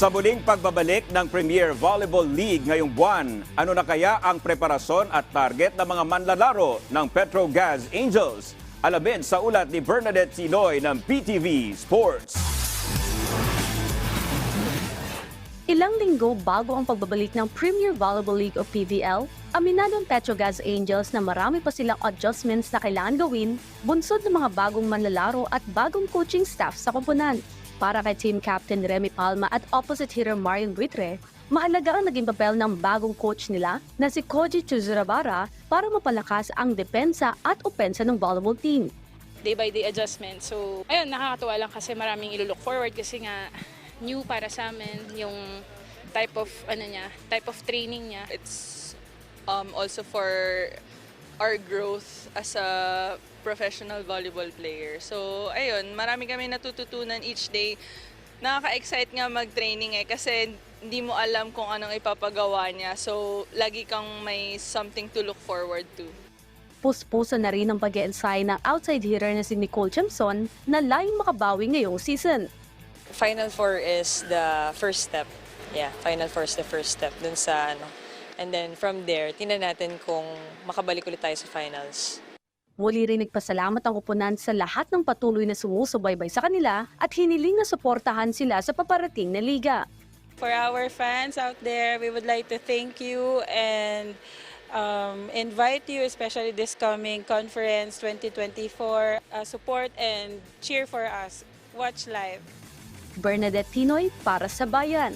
Sa muling pagbabalik ng Premier Volleyball League ngayong buwan, ano na kaya ang preparasyon at target ng mga manlalaro ng Petrogas Angels? Alamin sa ulat ni Bernadette Sinoy ng PTV Sports. Ilang linggo bago ang pagbabalik ng Premier Volleyball League o PVL, aminado ang Petrogas Angels na marami pa silang adjustments na kailangan gawin, bunsod ng mga bagong manlalaro at bagong coaching staff sa kumpunan. Para kay Team Captain Remy Palma at opposite hitter Marion Buitre, maalaga ang naging papel ng bagong coach nila na si Koji Chuzurabara para mapalakas ang depensa at opensa ng volleyball team. day by day adjustment. So, ayun, nakakatuwa lang kasi maraming ilo-look forward kasi nga new para sa amin yung type of ano niya, type of training niya. It's um, also for our growth as a professional volleyball player. So, ayun, marami kami natututunan each day. Nakaka-excite nga mag-training eh kasi hindi mo alam kung anong ipapagawa niya. So, lagi kang may something to look forward to. Puspuso na rin ang pag ensayo ng outside hitter na si Nicole Chamson na layong makabawi ngayong season. Final Four is the first step. Yeah, Final Four is the first step dun sa ano. And then from there, tingnan natin kung makabalik ulit tayo sa finals. Muli rin nagpasalamat ang kupunan sa lahat ng patuloy na sumusubaybay sa kanila at hiniling na suportahan sila sa paparating na liga. For our fans out there, we would like to thank you and um, invite you, especially this coming conference 2024, uh, support and cheer for us. Watch live. Bernadette Tinoy para sa Bayan.